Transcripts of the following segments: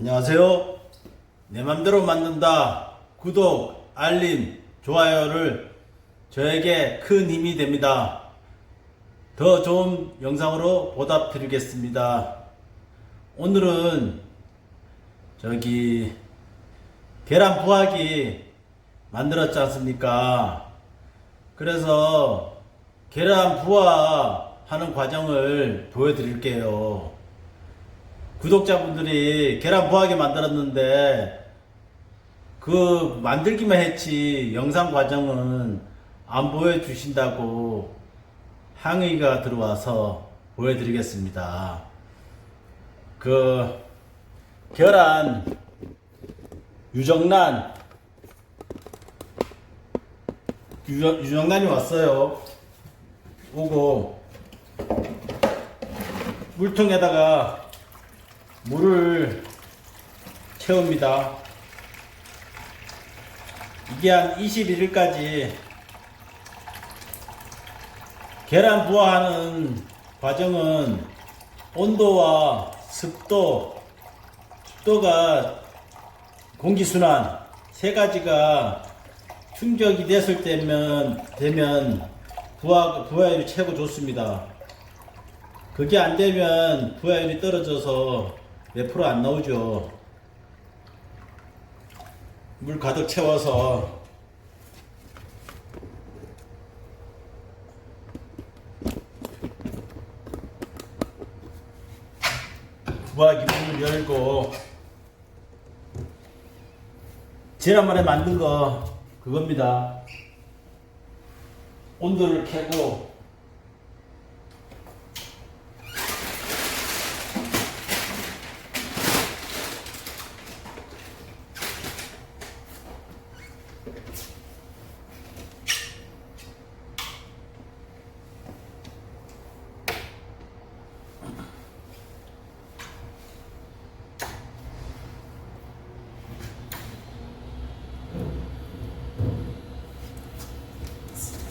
안녕하세요. 내 맘대로 만든다. 구독, 알림, 좋아요를 저에게 큰 힘이 됩니다. 더 좋은 영상으로 보답드리겠습니다. 오늘은 저기 계란 부화기 만들었지 않습니까? 그래서 계란 부화하는 과정을 보여드릴게요. 구독자분들이 계란 부하게 만들었는데 그 만들기만 했지 영상 과정은 안 보여주신다고 항의가 들어와서 보여드리겠습니다. 그 계란 유정란 유정, 유정란이 왔어요. 오고 물통에다가 물을 채웁니다. 이게 한 21일까지 계란 부화하는 과정은 온도와 습도, 습도가 공기순환 세 가지가 충족이 됐을 때면 되면 부화 부화율이 최고 좋습니다. 그게 안 되면 부하율이 떨어져서 몇 안 나오죠. 물 가득 채워서 부하기 문을 열고 지난번에 만든 거 그겁니다. 온도를 켜고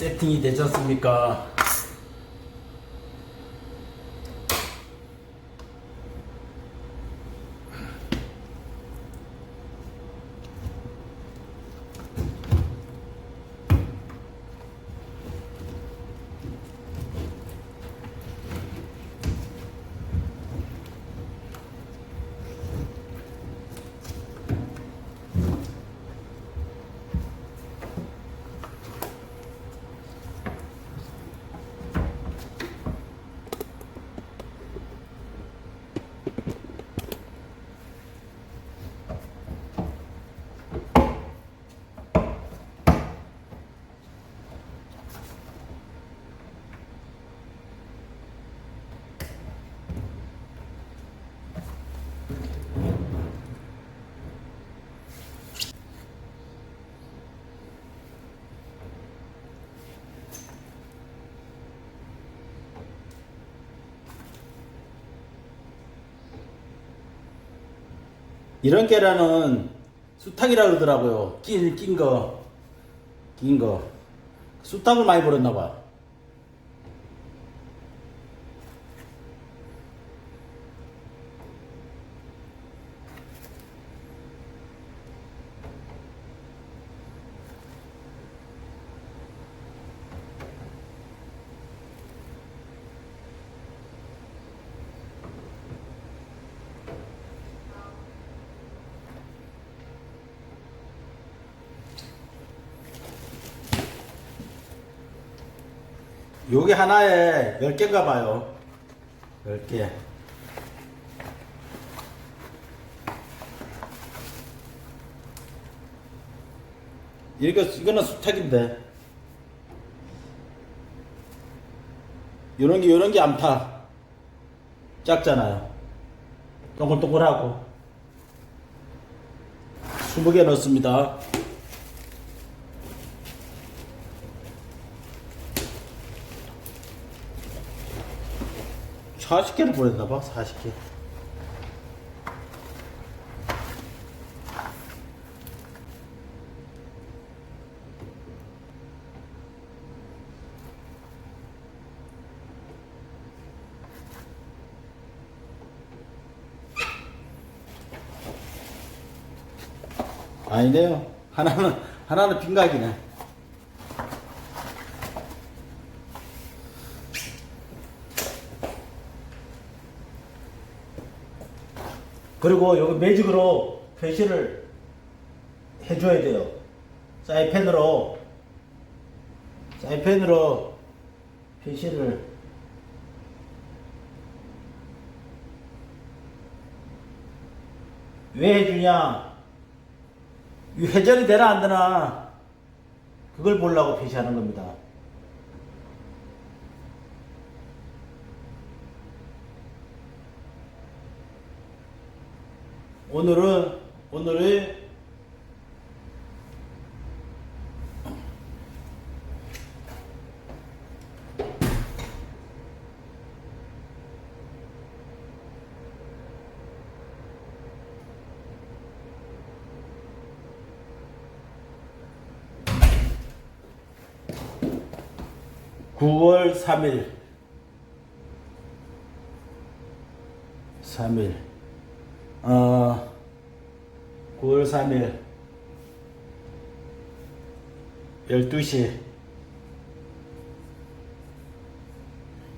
세팅이 되지 않습니까? 이런 계란은 수탉이라 그러더라고요. 낀, 낀 거. 낀 거. 수탉을 많이 버렸나 봐. 요게 하나에 10개인가 봐요. 10개. 이거, 이거는 수탉인데. 요런 게, 요런 게 암탉. 작잖아요. 동글동글하고. 20개 넣습니다. 40개를 보냈나봐, 40개. 아니네요. 하나는 하나는 빈각이네. 그리고 여기 매직으로 표시를 해줘야 돼요. 사이펜으로 사이펜으로 표시를 왜 해주냐? 이 회전이 되나 안 되나? 그걸 보려고 표시하는 겁니다. 오늘은 오늘의 구월 3일. 3일 어 9월 3일 12시.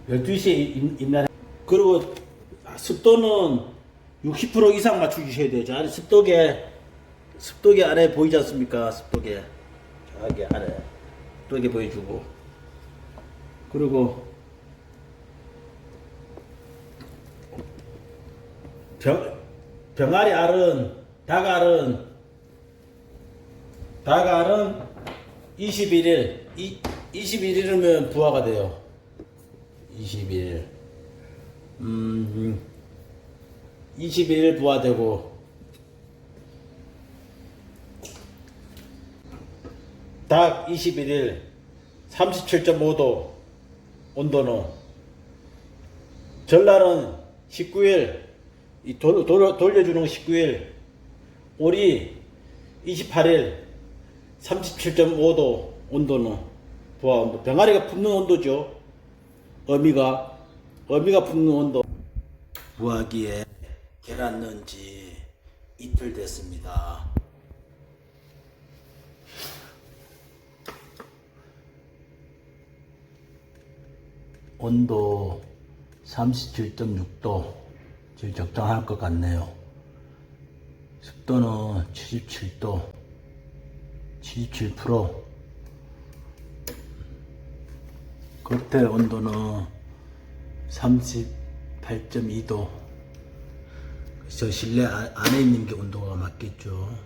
12시에 입날. 그리고 습도는 60% 이상 맞춰주셔야. 저 아래 습도계 습도계 아래 보이지 않습니까? 습도계. 저기 아래. 습도계 보여주고. 그리고 병, 병아리 알은 닭알은 닭알은 21일 이, 21일이면 부화가 돼요. 21일 음 21일 부화되고. 닭 21일 37.5도 온도는 전날은 19일 이 돌, 돌, 돌려주는 거 19일 오리 28일 37.5도 온도는 부하 온도 병아리가 붓는 온도죠. 어미가 어미가 붓는 온도 부화기에 계란 넣은 지 이틀 됐습니다. 온도 37.6도 제일 적당할 것 같네요. 습도는 77도, 77%. 겉에 온도는 38.2도. 저 실내 아- 안에 있는 게 온도가 맞겠죠.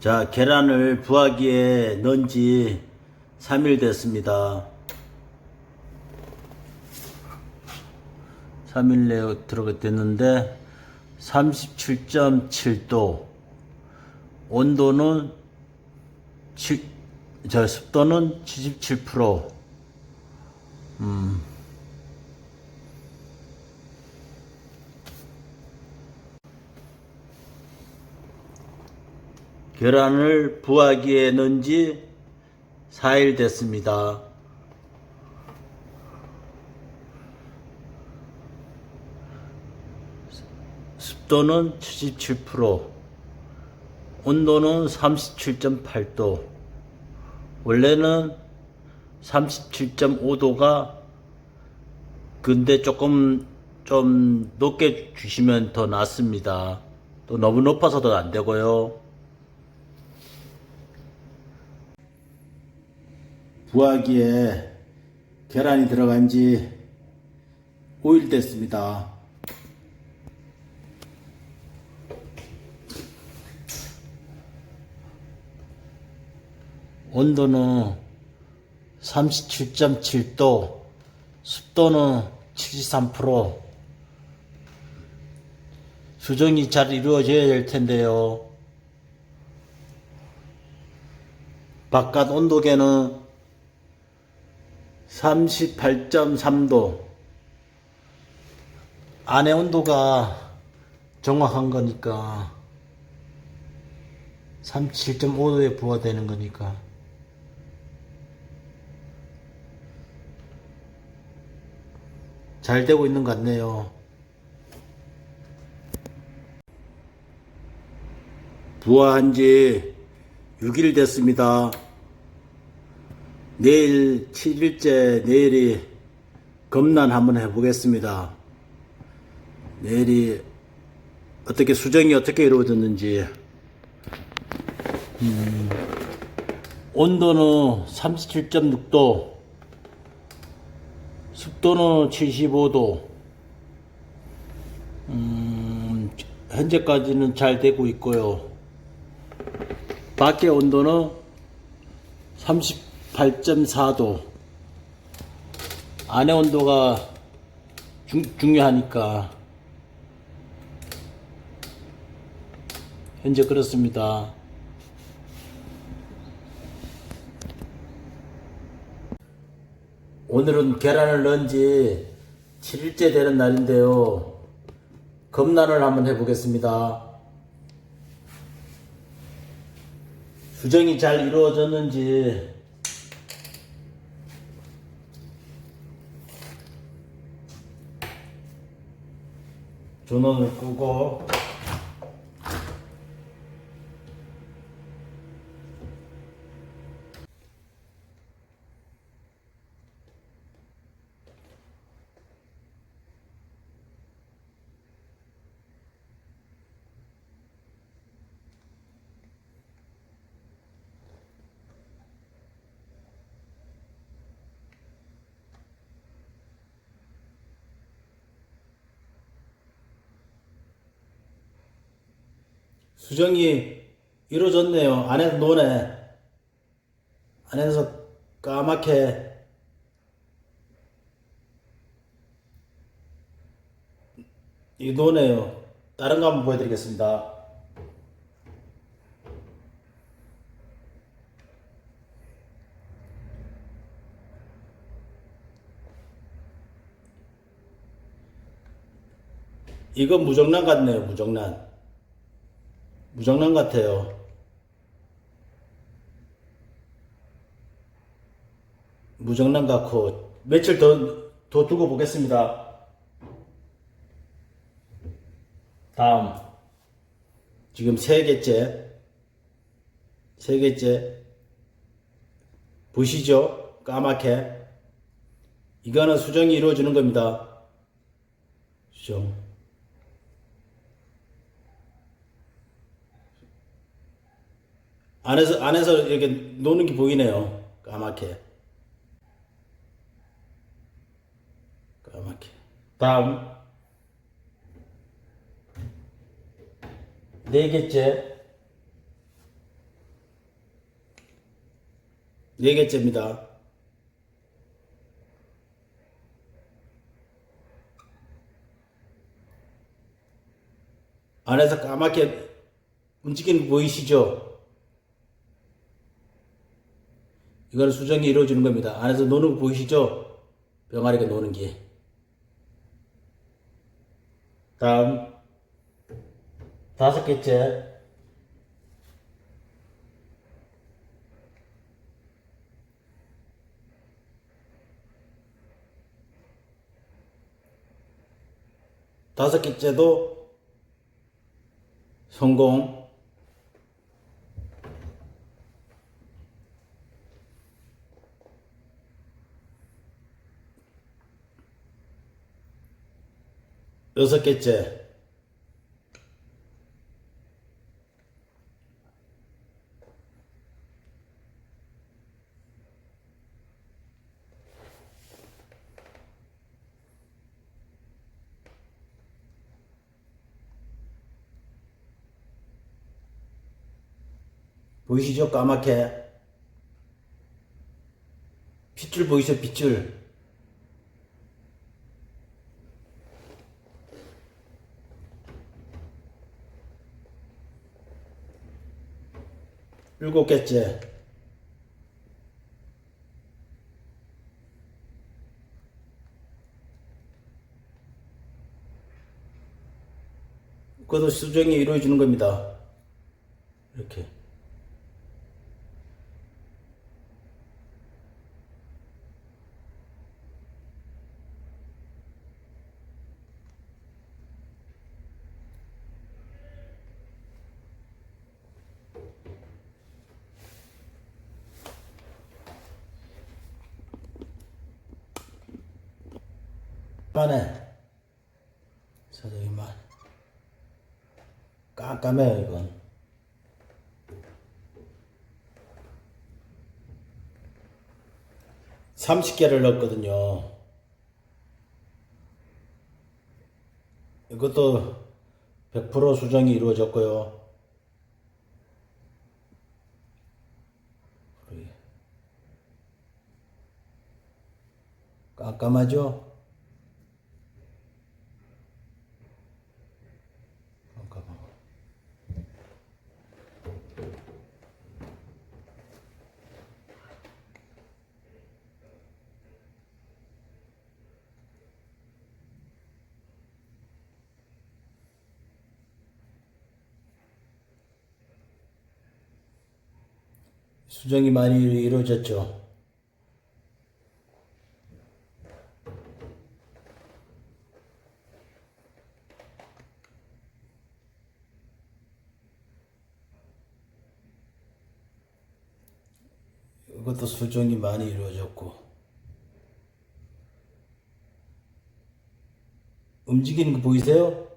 자, 계란을 부화기에 넣은 지 3일 됐습니다. 3일 내에 들어가 됐는데 37.7도 온도는 7, 저 습도는 77% 음. 계란을 부화기에 넣은 지 4일 됐습니다. 습도는 77%, 온도는 37.8도, 원래는 37.5도가 근데 조금 좀 높게 주시면 더 낫습니다. 또 너무 높아서도 안 되고요. 부화기에 계란이 들어간 지 5일 됐습니다. 온도는 37.7도, 습도는 73%. 수정이 잘 이루어져야 될 텐데요. 바깥 온도계는 38.3도. 안에 온도가 정확한 거니까 37.5도에 부화되는 거니까 잘 되고 있는 것 같네요. 부화한 지 6일 됐습니다. 내일 7일째 내일이 검란 한번 해보겠습니다. 내일이 어떻게 수정이 어떻게 이루어졌는지 음, 온도는 37.6도 습도는 75도 음, 현재까지는 잘 되고 있고요. 밖의 온도는 38.4도. 안의 온도가 중, 중요하니까. 현재 그렇습니다. 오늘은 계란을 넣은 지 7일째 되는 날인데요. 검란을 한번 해보겠습니다. 수정이 잘 이루어졌는지 전원을 끄고 수정이 이루어졌네요. 안에서 노네. 안에서 까맣게 이 노네요. 다른 거 한번 보여드리겠습니다. 이건 무정란 같네요. 무정란. 무정란 같아요. 무정란 같고 며칠 더, 더 두고 보겠습니다. 다음 지금 세 개째 세 개째 보시죠 까맣게 이거는 수정이 이루어지는 겁니다. 수정 안에서 안에서 이렇게 노는 게 보이네요. 까맣게. 까맣게. 다음 네 개째 네 개째입니다. 안에서 까맣게 움직이는 거 보이시죠? 이거는 수정이 이루어지는 겁니다. 안에서 노는 거 보이시죠? 병아리가 노는 게. 다음 다섯 개째 다섯 개째도 성공 여섯 개째 보이시죠? 까맣게 핏줄 보이시죠? 핏줄 일곱 개째 그것도 수정이 이루어지는 겁니다. 이렇게. 만에 사장님만 깜깜해요 이건. 삼십 개를 넣었거든요. 이것도 100% 수정이 이루어졌고요. 깜깜하죠? 깜깜하고 수정이 많이 이루어졌죠. 이것도 수정이 많이 이루어졌고 움직이는 거 보이세요?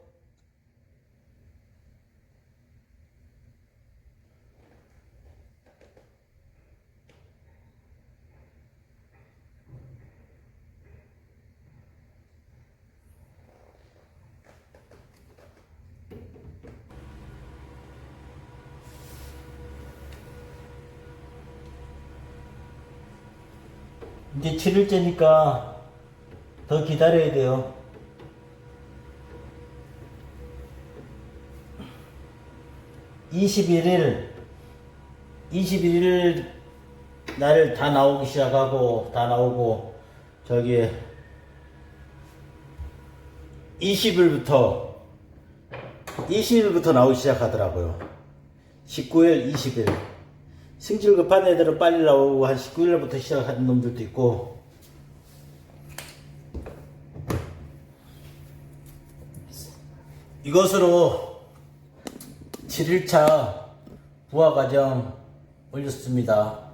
이제 7일째니까 더 기다려야 돼요. (21일) (21일) 날다 나오기 시작하고 다 나오고 저기 20일부터 20일부터 나오기 시작하더라고요 19일 20일 승질 급한 애들은 빨리 나오고 한 19일부터 시작하는 놈들도 있고 이것으로 7일차 부하 과정 올렸습니다.